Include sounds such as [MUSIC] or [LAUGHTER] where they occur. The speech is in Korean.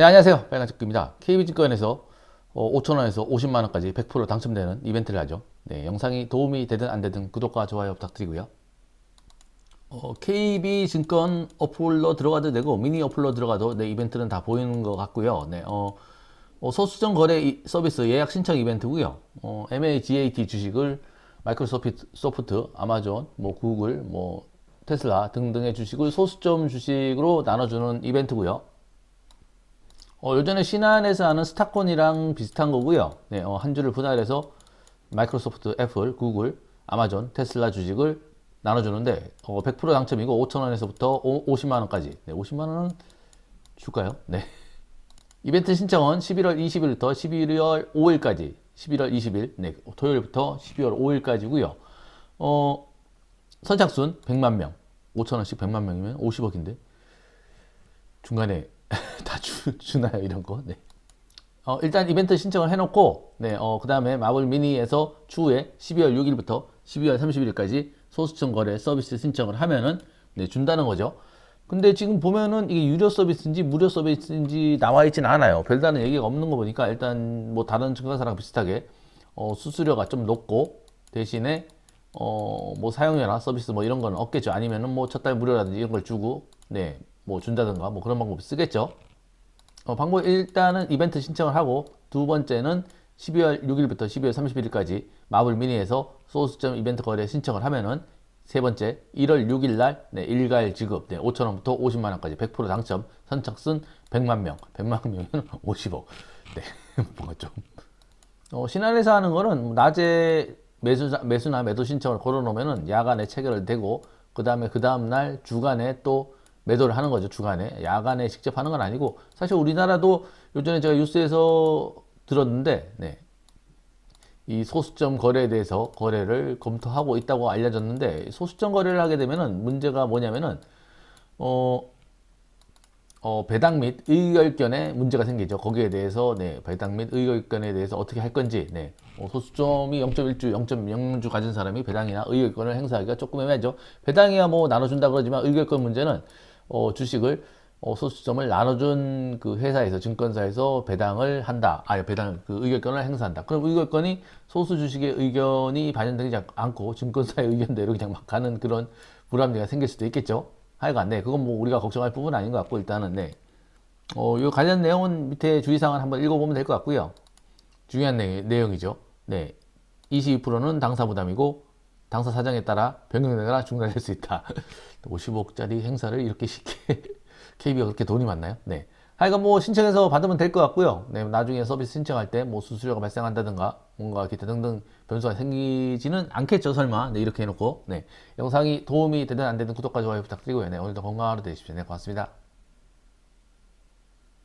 네, 안녕하세요. 빨간집입니다. KB증권에서 5천원에서 50만원까지 100% 당첨되는 이벤트를 하죠. 네, 영상이 도움이 되든 안 되든 구독과 좋아요 부탁드리고요. 어, KB증권 어플로 들어가도 되고 미니 어플로 들어가도 네, 이벤트는 다 보이는 것 같고요. 네, 어, 어, 소수점 거래 이- 서비스 예약 신청 이벤트고요. 어, MAGAT 주식을 마이크로소프트, 소프트, 아마존, 뭐 구글, 뭐 테슬라 등등의 주식을 소수점 주식으로 나눠주는 이벤트고요. 어, 요전에 신한에서 하는 스타콘이랑 비슷한 거고요. 네, 어, 한 주를 분할해서 마이크로소프트, 애플, 구글, 아마존, 테슬라 주식을 나눠주는데 어, 100% 당첨이고 5천원에서부터 50만원까지 네, 50만원은 줄까요? 네. [LAUGHS] 이벤트 신청은 11월 20일부터 11월 5일까지 11월 20일 네, 토요일부터 12월 5일까지고요. 어, 선착순 100만 명 5천원씩 100만 명이면 50억인데 중간에 다 [LAUGHS] 주, 주나요 이런 거? 네. 어, 일단 이벤트 신청을 해놓고 네, 어, 그 다음에 마블 미니에서 추후에 12월 6일부터 12월 31일까지 소수점 거래 서비스 신청을 하면은 네, 준다는 거죠. 근데 지금 보면은 이게 유료 서비스인지 무료 서비스인지 나와 있지는 않아요. 별다른 얘기가 없는 거 보니까 일단 뭐 다른 증권사랑 비슷하게 어, 수수료가 좀 높고 대신에 어, 뭐 사용료나 서비스 뭐 이런 거는 없겠죠. 아니면은 뭐 첫 달 무료라든지 이런 걸 주고 네, 뭐 준다든가 뭐 그런 방법을 쓰겠죠. 어, 방법 일단은 이벤트 신청을 하고 두 번째는 12월 6일부터 12월 31일까지 마블 미니에서 소수점 이벤트 거래 신청을 하면은 세 번째 1월 6일 날 네, 일괄 지급 네, 5천 원부터 50만 원까지 100% 당첨. 선착순 100만 명. 100만 명이면 50억. 네 [LAUGHS] 뭔가 좀. 어, 신한에서 하는 거는 뭐 낮에 매수, 매수나 매도 신청을 걸어 놓으면은 야간에 체결을 되고 그 다음에 그 다음날 주간에 또 매도를 하는 거죠 주간에 야간에 직접 하는 건 아니고 사실 우리나라도 요전에 제가 뉴스에서 들었는데 네. 이 소수점 거래에 대해서 거래를 검토하고 있다고 알려졌는데 소수점 거래를 하게 되면은 문제가 뭐냐면은 어, 어, 배당 및 의결권에 문제가 생기죠. 거기에 대해서 네, 배당 및 의결권에 대해서 어떻게 할 건지 네, 어, 소수점이 0.1주, 0.0주 가진 사람이 배당이나 의결권을 행사하기가 조금 애매하죠. 배당이야 뭐 나눠준다 그러지만 의결권 문제는 어, 주식을 어, 소수점을 나눠준 그 회사에서 증권사에서 배당을 한다. 아, 배당 그 의결권을 행사한다. 그럼 의결권이 소수 주식의 의견이 반영되지 않- 않고 증권사의 [LAUGHS] 의견대로 그냥 막 가는 그런 불합리가 생길 수도 있겠죠. 하여간 네, 그건 뭐 우리가 걱정할 부분은 아닌 것 같고 일단은 네. 어, 요 관련 내용은 밑에 주의사항을 한번 읽어보면 될 것 같고요. 중요한 내, 내용이죠. 네. 22%는 당사 부담이고 당사 사정에 따라 변경되거나 중단될 수 있다. [LAUGHS] 50억짜리 행사를 이렇게 쉽게 [LAUGHS] KB가 그렇게 돈이 많나요? 네. 하여간 뭐 신청해서 받으면 될 것 같고요. 네, 나중에 서비스 신청할 때 뭐 수수료가 발생한다든가 뭔가 기타 등등 변수가 생기지는 않겠죠, 설마. 네, 이렇게 해놓고. 네. 영상이 도움이 되든 안 되든 구독과 좋아요 부탁드리고요. 네, 오늘도 건강한 하루 되십시오. 네, 고맙습니다.